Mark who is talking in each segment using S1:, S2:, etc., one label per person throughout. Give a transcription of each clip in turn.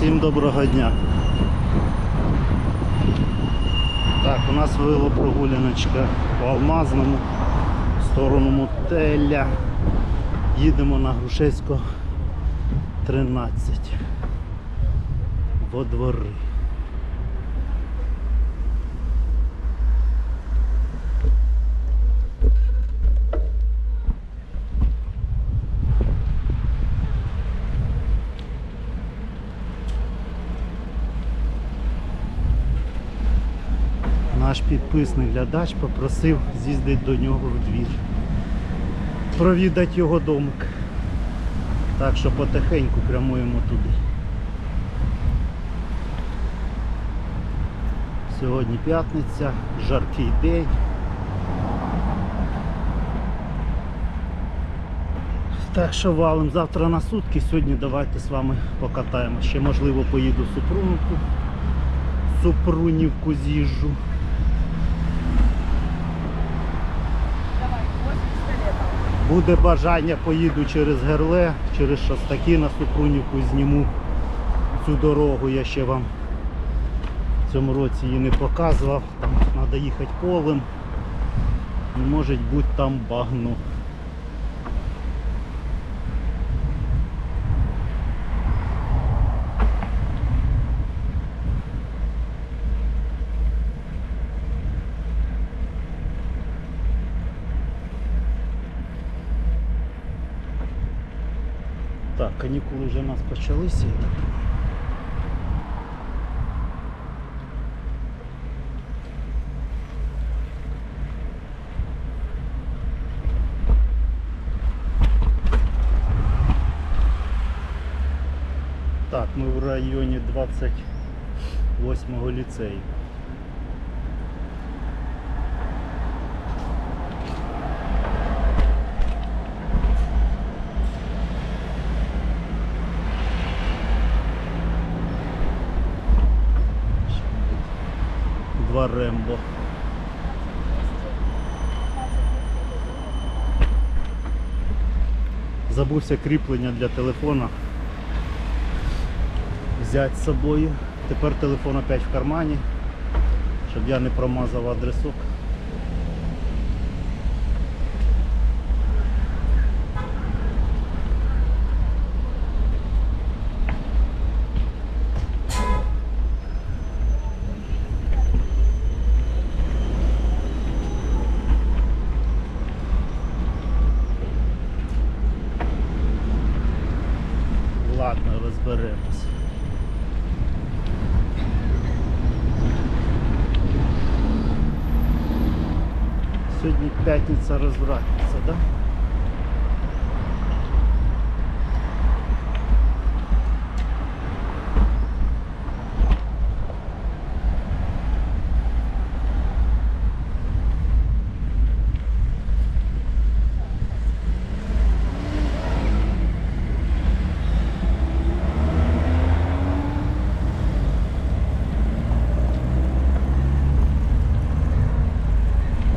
S1: Всім доброго дня. Так, у нас велопрогуляночка по Алмазному в сторону мотеля. Їдемо на Грушевську 13 во двори. Наш підписний глядач попросив з'їздити до нього в двір. Провідати його домик. Так що потихеньку прямуємо туди. Сьогодні п'ятниця, жаркий день. Так що валим завтра на сутки, сьогодні давайте з вами покатаємо. Ще можливо поїду в Супрунівку. Супрунівку з'їжджу. Буде бажання, поїду через Герле, через Шостаки на Супрунівку зніму цю дорогу. Я ще вам в цьому році її не показував. Там треба їхати полем. І може бути там багно. Канікули вже у нас почалися. так ми в районі 28-го ліцею. Два Рембо. Забувся кріплення для телефона взяти з собою. Тепер телефон опять в кармані, щоб я не промазав адресок. Сьогодні п'ятниця розвратниця, да?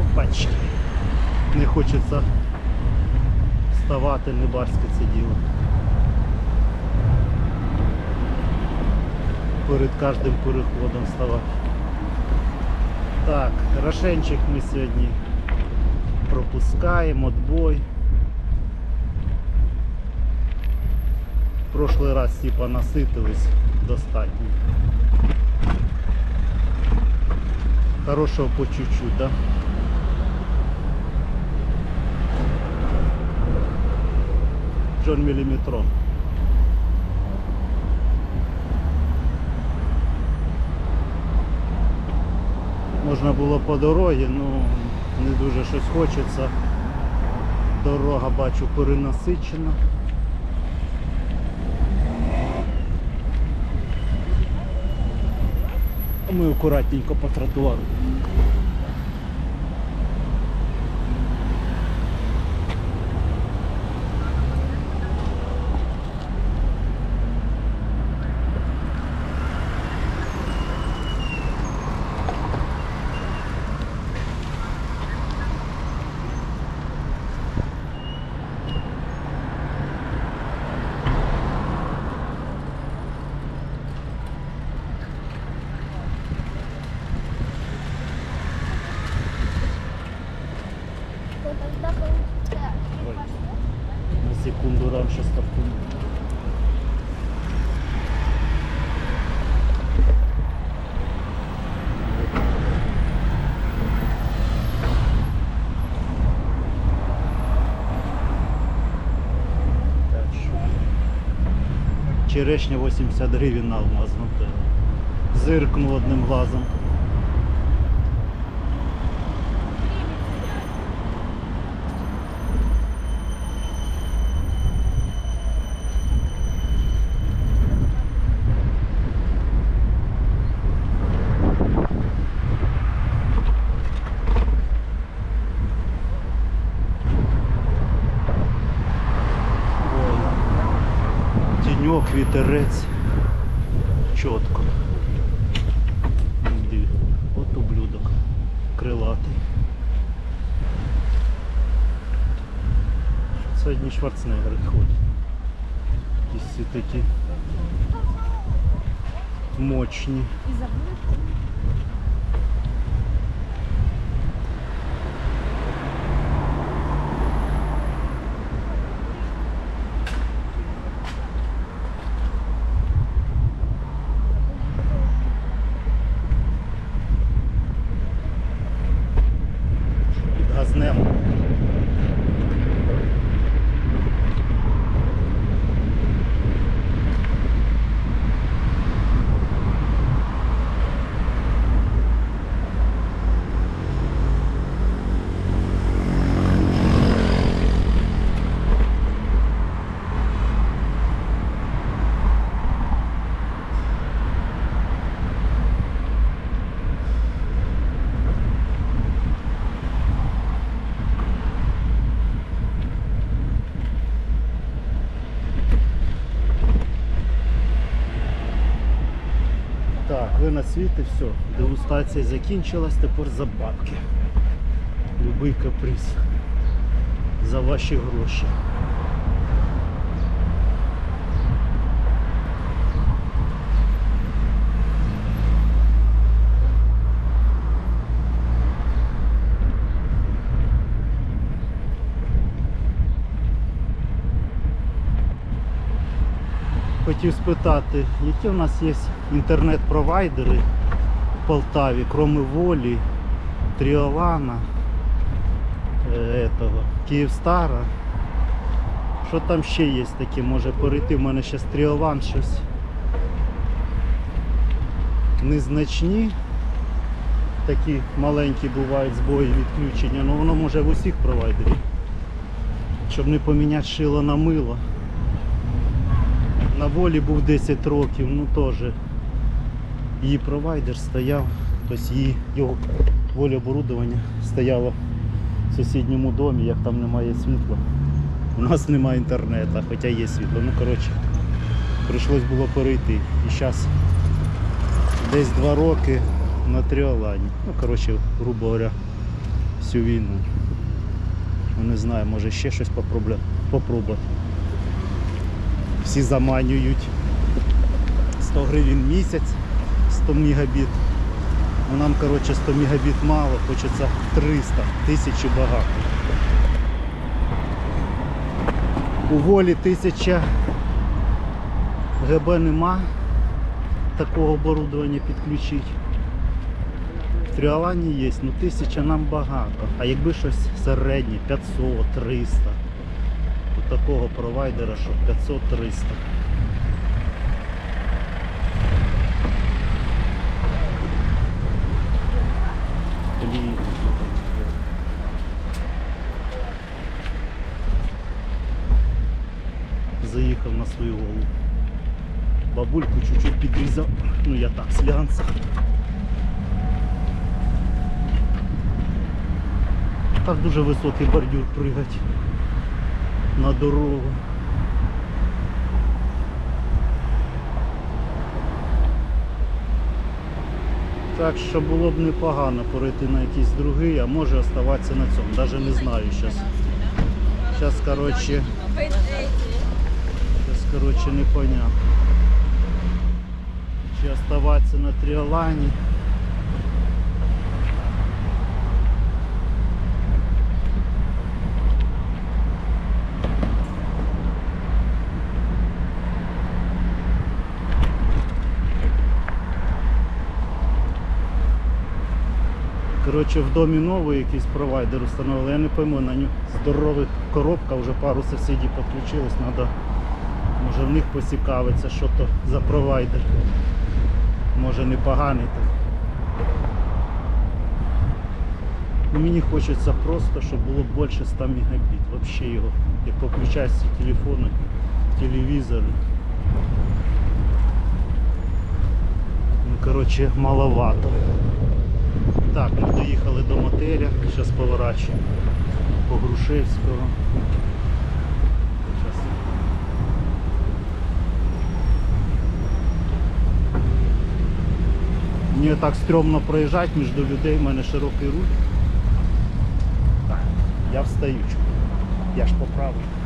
S1: Опачки. Не хочеться вставати, не барське це діло. Перед кожним переходом вставати. Так, Рошенчик ми сьогодні пропускаємо, отбой. Прошлий раз типа наситились достатньо. Хорошого по чуть-чуть, да? Джон Міліметрон. Можна було по дорозі, ну не дуже щось хочеться. Дорога бачу перенасичена. Ми акуратненько по тротуару. Черешня 80 гривень на алмазну. Зиркнув одним глазом. Вітерець. Чітко. От ублюдок. Крилатий. Це одні Шварценеггери ходять. Якісь такі мощні. Так, світ і все. Дегустація закінчилась, тепер за бабки. Любий каприз. За ваші гроші. Хотів спитати, які у нас є інтернет-провайдери в Полтаві, кроме волі, Тріолана, е, этого, Київстара. Що там ще є таке, може перейти? У мене ще Тріолан щось. Незначні. Такі маленькі бувають збої відключення, але воно може в усіх провайдерів. Щоб не поміняти шило на мило. На волі був 10 років, ну теж її провайдер стояв, тобто її його волі оборудовання стояло в сусідньому домі, як там немає світла. У нас немає інтернету, хоча є світло. Ну коротше, прийшлось було перейти. І зараз десь 2 роки на тріолані. Ну коротше, грубо говоря, всю війну. Ну, не знаю, може ще щось попробувати всі заманюють 100 гривень місяць 100 мегабіт. Ну нам коротше 100 мегабіт мало, хочеться 300, тисячі багато. У волі 1000 ГБ нема такого оборудовання підключити. В Тріолані є, ну 1000 нам багато. А якби щось середнє, 500, 300 у такого провайдера, що 500-300. Заїхав на свою голову. Бабульку чуть-чуть підрізав. Ну я так, слянца. Так дуже високий бордюр пригать на дорогу. Так що було б непогано перейти на якийсь другий, а може оставатися на цьому. Навіть не знаю зараз. Зараз, коротше, зараз, коротше, непонятно. Чи оставатися на тріолані. Коротше, в домі новий якийсь провайдер установили, я не пойму, на нього здорових коробка, вже пару сусідів підключилось, треба Може в них поцікавиться, що то за провайдер. Може непоганий. Ну, Мені хочеться просто, щоб було більше 100 мегабіт. Вообще його. Як включаєш ці телефони, телевізори. Ну, коротше, маловато. Так, ми доїхали до мотеля, зараз поворачуємо по Грушевського. Мені так стрьомно проїжджати між людей, в мене широкий руль. Так, я встаю. Я ж поправив.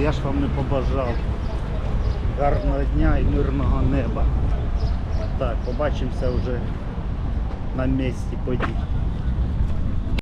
S1: Я ж вам не побажав гарного дня і мирного неба. Так, побачимося вже на місці подій.